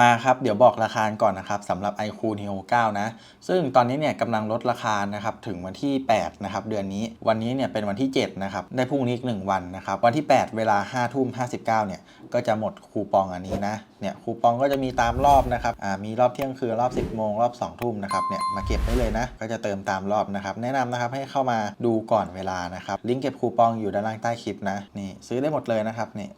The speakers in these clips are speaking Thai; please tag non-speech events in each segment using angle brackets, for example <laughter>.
มาครับเดี๋ยวบอกราคาก่อนนะครับสำหรับ iQ Neo 9 นะ ซึ่งตอนนี้เนี่ยกำลังลดราคานะครับถึงวันที่ 8 นะครับ เดือนนี้วันนี้เนี่ยเป็นวันที่ 7 นะครับ ได้พรุ่งนี้อีก 1 วันนะครับ วันที่ 8 เวลา 5 ทุ่ม 59 เนี่ย ก็จะหมดคูปองอันนี้นะ เนี่ยคูปองก็จะมีตามรอบนะครับอ่ามีรอบเที่ยงคืนรอบ 10 โมงรอบ 2 ทุ่มนะครับเนี่ยมาเก็บได้เลยนะ ก็จะเติมตามรอบนะครับ แนะนำนะครับให้เข้ามาดูก่อนเวลานะครับลิงก์เก็บคูปองอยู่ด้านล่างใต้คลิปนะนี่ซื้อได้หมดเลยนะครับนี่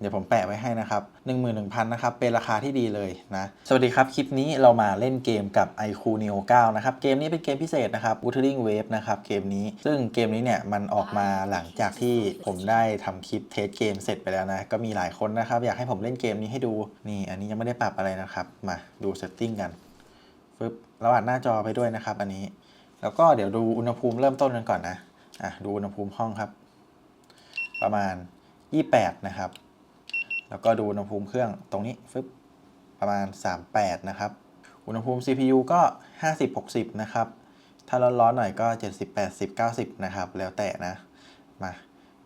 เดี๋ยวผมแปะไว้ให้นะครับ 11,000นะครับ เป็นราคาที่ดีเลยนะ สวัสดีครับ คลิปนี้เรามาเล่นเกมกับ iQ Neo 9 นะครับ เกมนี้เป็นเกมพิเศษนะครับ Wuthering Wave นะครับ เกมนี้ ซึ่งเกมนี้เนี่ยมันออกมาหลังจากที่ผมได้ทำคลิปเทสเกมเสร็จไปแล้วนะ ก็มีหลายคนนะครับ อยากให้ผมเล่นเกมนี้ให้ดู นี่อันนี้ยังไม่ได้ปรับอะไรนะครับ มาดูเซตติ้งกันฟึบเราอัดหน้าจอไปด้วยนะครับ อันนี้ แล้วก็เดี๋ยวดูอุณหภูมิเริ่มต้นกันก่อนนะ อะดูอุณหภูมิห้องครับ ประมาณ 28 นะครับ แล้วก็ดูอุณหภูมิเครื่องตรงนี้ฟึบประมาณ 38 นะครับ อุณหภูมิ CPU ก็ 50-60 นะครับ ถ้าร้อนๆหน่อยก็ 70-80-90 นะครับ แล้วแต่นะ มา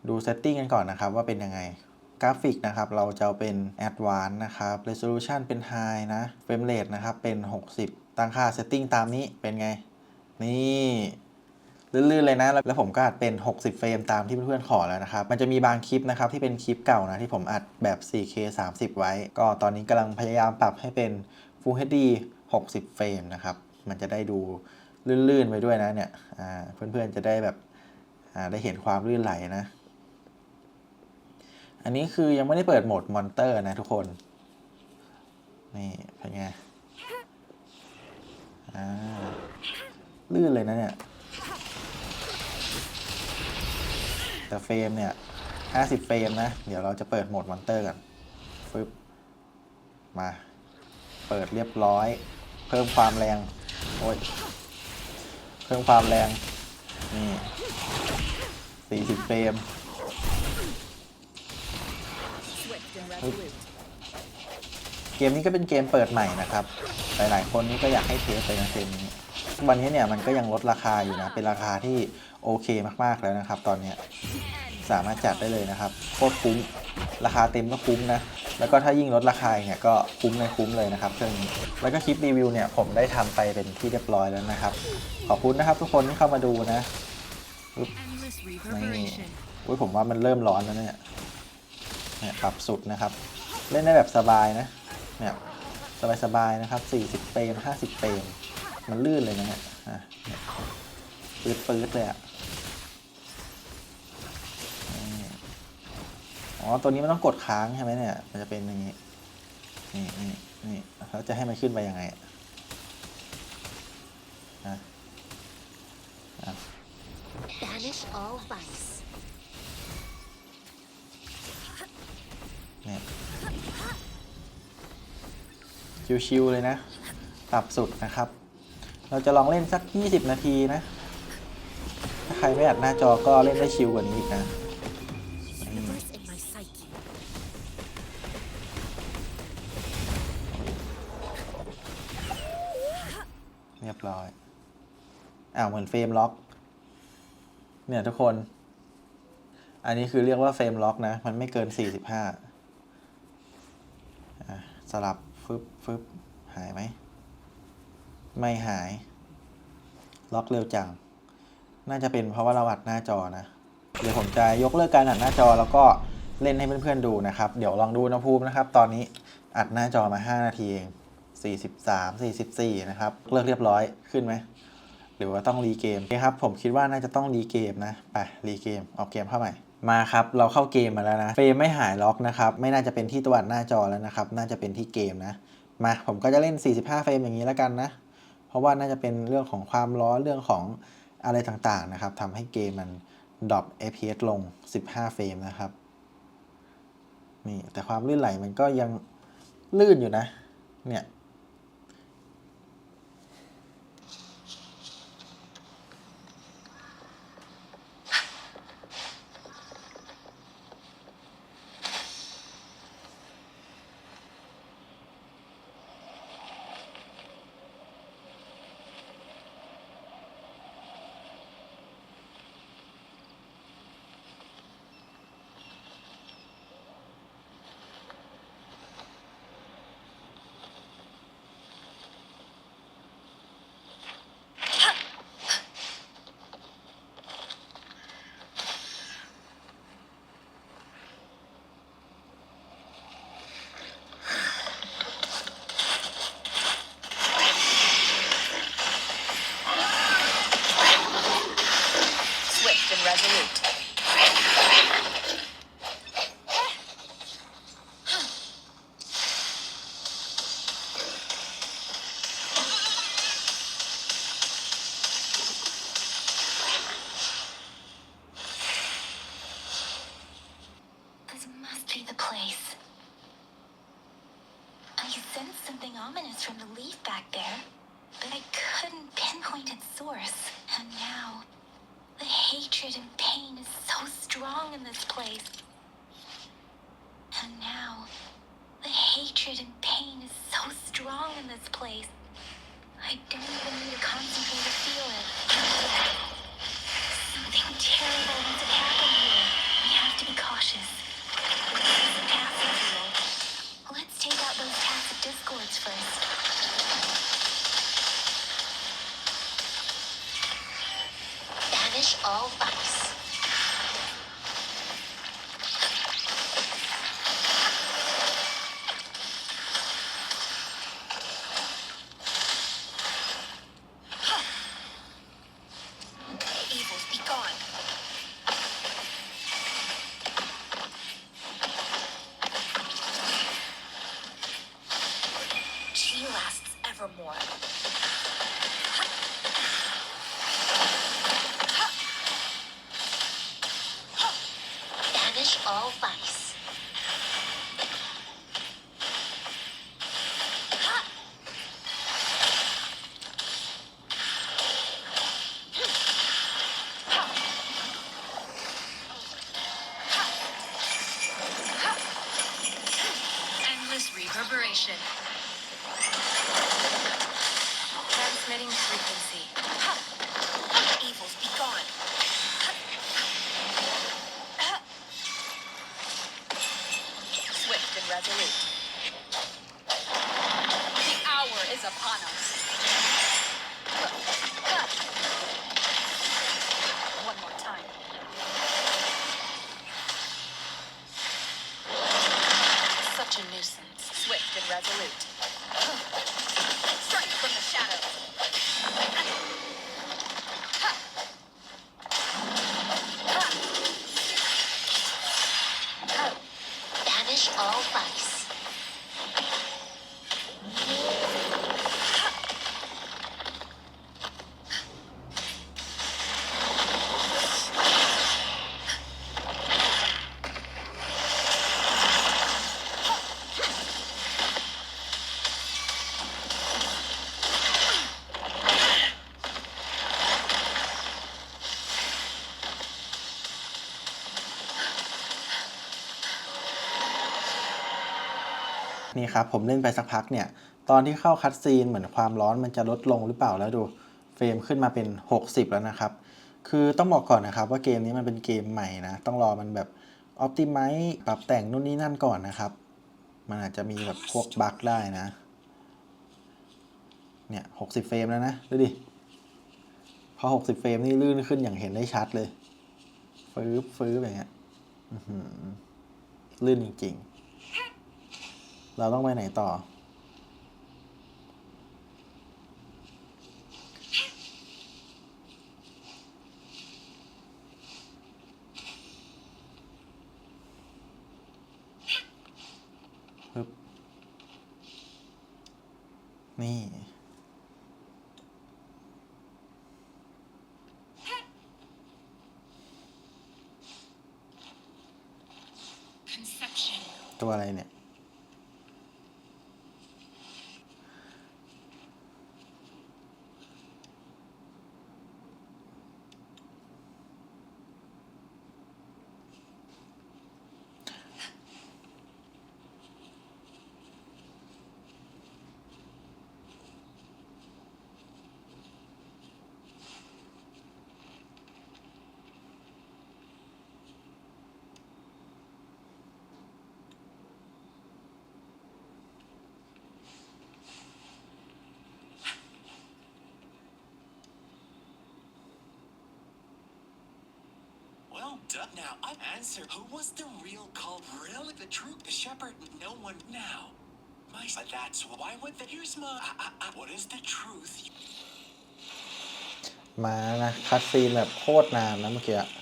ดูเซตติ้งกันก่อนนะครับว่าเป็นยังไง กราฟิกนะครับ เราจะเอาเป็น Advanced นะครับ Resolution เป็น High นะ Frame Rate นะครับ เป็น 60 ตั้งค่าเซตติ้งตามนี้เป็นไง นี่ ลื่นๆเลยนะ แล้วผมก็อัดเป็น 60 เฟรมตามที่เพื่อนๆขอแล้วนะครับ มันจะมีบางคลิปนะครับที่เป็นคลิปเก่านะที่ผมอัดแบบ 4K 30 ไว้ ก็ตอนนี้กำลังพยายามปรับให้เป็น Full HD 60 เฟรมนะครับ มันจะได้ดูลื่นๆไปด้วยนะเนี่ยเพื่อนๆจะได้แบบได้เห็นความลื่นไหลนะ อันนี้คือยังไม่ได้เปิดโหมดมอนเตอร์นะทุกคน นี่เป็นไง อ่า ลื่นเลยนะเนี่ย แต่เฟรมเนี่ย50เฟรมนะ เดี๋ยวเราจะเปิดโหมดมอนเตอร์กันฟึบมา เปิดเรียบร้อย เพิ่มความแรง โอ้ย เพิ่มความแรง นี่40เฟรมเกมนี้ก็เป็นเกมเปิดใหม่นะครับ หลายๆ คนนี่ก็อยากให้เทสไปนะเกมนี้ วันนี้เนี่ยมันก็ยังลดราคาอยู่นะ เป็นราคาที่ โอเคมากๆแล้วนะครับ ตอนนี้สามารถจัดได้เลยนะครับโคตรคุ้มราคาเต็มก็คุ้มนะ แล้วก็ถ้ายิ่งลดราคาเนี่ยก็คุ้มในคุ้มเลยนะครับเครื่องนี้ แล้วก็คลิปรีวิวเนี่ยผมได้ทำไปเป็นที่เรียบร้อยแล้วนะครับ ขอบคุณนะครับทุกคนที่เข้ามาดูนะนี่อุ้ยผมว่ามันเริ่มร้อนแล้วเนี่ยเนี่ยปรับสุดนะครับ เล่นได้แบบสบายนะเนี่ยสบายๆนะครับ 40 เฟรม 50 เฟรม มันลื่นเลยนะเนี่ยปืดปืดๆเลยอะ อ๋อ ตัวนี้มันต้องกดค้างใช่ไหมเนี่ย มันจะเป็นอย่างนี้ นี่นี่นี่แล้วจะให้มันขึ้นไปยังไงอะอะอะ Banish all vice. เนี่ยชิวๆเลยนะปรับสุดนะครับ เราจะลองเล่นสัก 20 นาทีนะ ถ้าใครไม่อัดหน้าจอก็เล่นได้ชิวกว่านี้อีกนะ ร้อยอ้าวเหมือนเฟรมล็อก เนี่ยทุกคน อันนี้คือเรียกว่าเฟรมล็อกนะ มันไม่เกิน45อะสลับฟึบฟึบหายไหม ไม่หาย ล็อกเร็วจัง น่าจะเป็นเพราะว่าเราอัดหน้าจอนะ เดี๋ยวผมจะยกเลิกการอัดหน้าจอแล้วก็เล่นให้เพื่อนๆดูนะครับ เดี๋ยวลองดูอุณหภูมินะครับ ตอนนี้อัดหน้าจอมา 5 นาทีเอง 43 44 นะครับ เลิกเรียบร้อยขึ้นไหม หรือว่าต้องรีเกมโอเครับ ผมคิดว่าน่าจะต้องรีเกมนะ ไปรีเกม ออกเกมเข้าใหม่ มาครับ เราเข้าเกมมาแล้วนะ เฟรมไม่หายล็อกนะครับ ไม่น่าจะเป็นที่ตัวอัดหน้าจอแล้วนะครับ น่าจะเป็นที่เกมนะ มา ผมก็จะเล่น 45 เฟรมอย่างนี้แล้วกันนะ เพราะว่าน่าจะเป็นเรื่องของความร้อน เรื่องของอะไรต่างๆนะครับทำให้เกมมันดรอป FPS ลง 15 เฟรมนะครับ นี่ แต่ความลื่นไหลมันก็ยังลื่นอยู่นะ เนี่ย and resolute. Hatred and pain is so strong in this place. And now, the hatred and pain is so strong in this place. I don't even need to concentrate to feel it. Something terrible must have happened here. We have to be cautious. This is a passive rule. Let's take out those passive discords first. Banish all vice. All vice. นี่ครับผมเล่นไปสักพักเนี่ย ตอนที่เข้าคัดซีนเหมือนความร้อนมันจะลดลงหรือเปล่าแล้วดูเฟรมขึ้นมาเป็น 60 แล้วนะครับ คือต้องบอกก่อนนะครับว่าเกมนี้มันเป็นเกมใหม่นะ ต้องรอมันแบบอ p ติไม e ปรับแต่งนู่นนี่นั่นก่อนนะครับ มันอาจจะมีแบบพวกบั๊กได้นะ เนี่ย60เฟรมแล้วนะ ดูดิ พอ60เฟรมนี่ลื่นขึ้นอย่างเห็นได้ชัดเลย ฟื้บฟื้บอย่างเงี้ยลื่นจริง ๆ เราต้องไปไหนต่อปึ๊บนี่ Conception. ตัวอะไรเนี่ย Well done. Now, I answer. Who was the real culprit? Really? The truth? The shepherd? No one now. My, but that's why would the here's my. Uh, uh, uh, what is the truth? มานะ คัดซีนแบบโคตรนานนะเมื่อกี้ Blink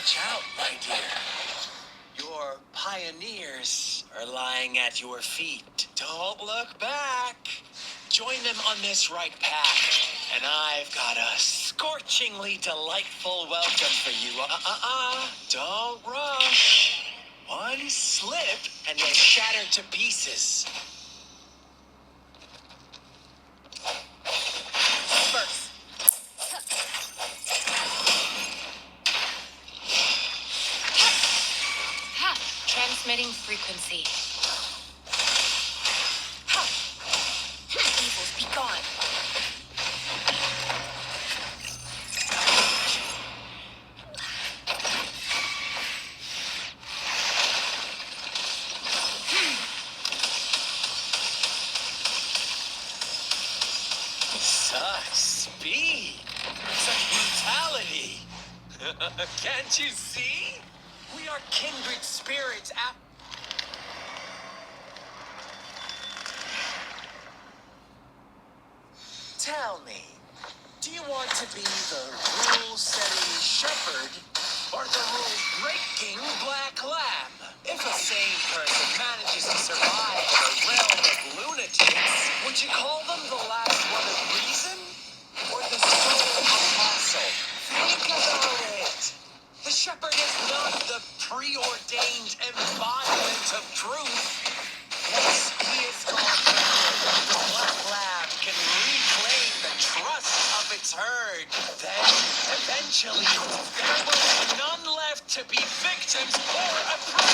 Watch out, my dear. Your pioneers are lying at your feet. Don't look back. Join them on this right path, and I've got a scorchingly delightful welcome for you. Uh uh uh. Don't rush. One slip, and you'll shatter to pieces. First. Ha! Transmitting frequency. Evils be gone. Speed, brutality. <laughs> Can't you see? We are kindred spirits. Tell me, do you want to be the rule-setting shepherd or the rule-breaking black lamb? If a sane person manages to survive in a realm of lunatics, would you call them the embodiment of truth. Once he is gone, the black lamb can reclaim the trust of its herd. Then, eventually, there will be none left to be victims or oppressors.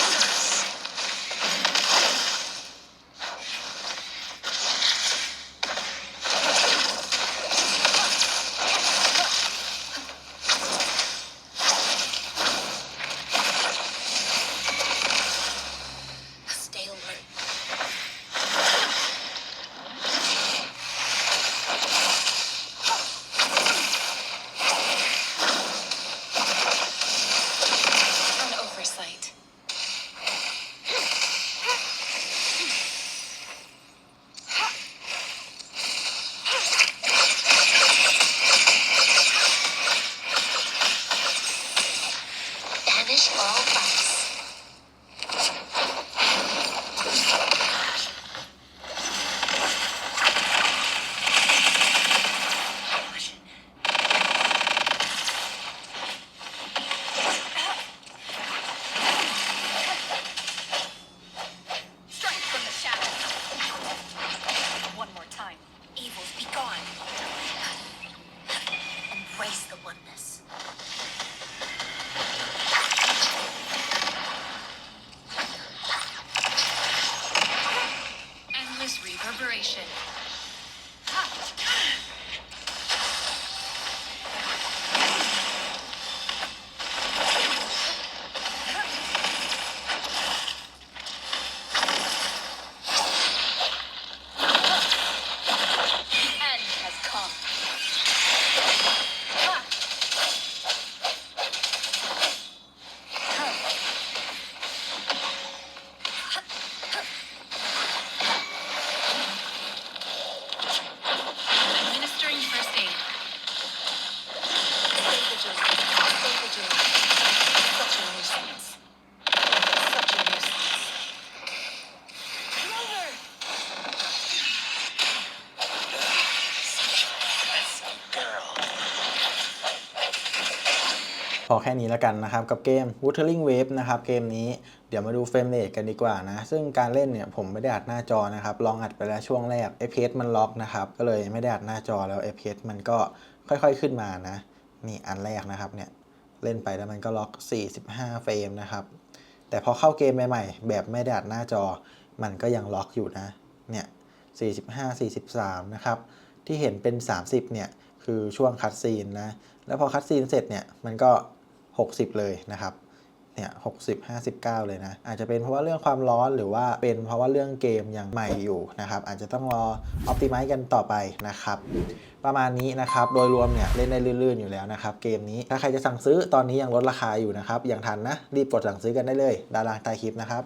พอแค่นี้แล้วกันนะครับ กับเกม Wuthering Wave นะครับ เกมนี้เดี๋ยวมาดูเฟรมเรทกันดีกว่านะ ซึ่งการเล่นเนี่ยผมไม่ได้อัดหน้าจอนะครับ ลองอัดไปแล้วช่วงแรก FPS มันล็อกนะครับ ก็เลยไม่ได้อัดหน้าจอแล้ว FPS มันก็ค่อยๆขึ้นมานะ นี่อันแรกนะครับเนี่ยเล่นไปแล้วมันก็ล็อก 45 เฟรมนะครับ แต่พอเข้าเกมใหม่ๆ แบบไม่ได้อัดหน้าจอ มันก็ยังล็อกอยู่นะ เนี่ย 45 43 นะครับ ที่เห็นเป็น 30 เนี่ยคือช่วงคัดซีนนะ แล้วพอคัดซีนเสร็จเนี่ยมันก็ 60 เลยนะครับเนี่ยหกสิบห้าสิบเก้าเลยนะ อาจจะเป็นเพราะว่าเรื่องความร้อนหรือว่าเป็นเพราะว่าเรื่องเกมยังใหม่อยู่นะครับ อาจจะต้องรออ p ติ i z e กันต่อไปนะครับ ประมาณนี้นะครับ โดยรวมเนี่ยเล่นได้ลื่นๆอยู่แล้วนะครับ เกมนี้ถ้าใครจะสั่งซื้อตอนนี้ยังลดราคาอยู่นะครับอย่างทันนะ รีบกดสั่งซื้อกันได้เลยดารางใต้คลิปนะครับ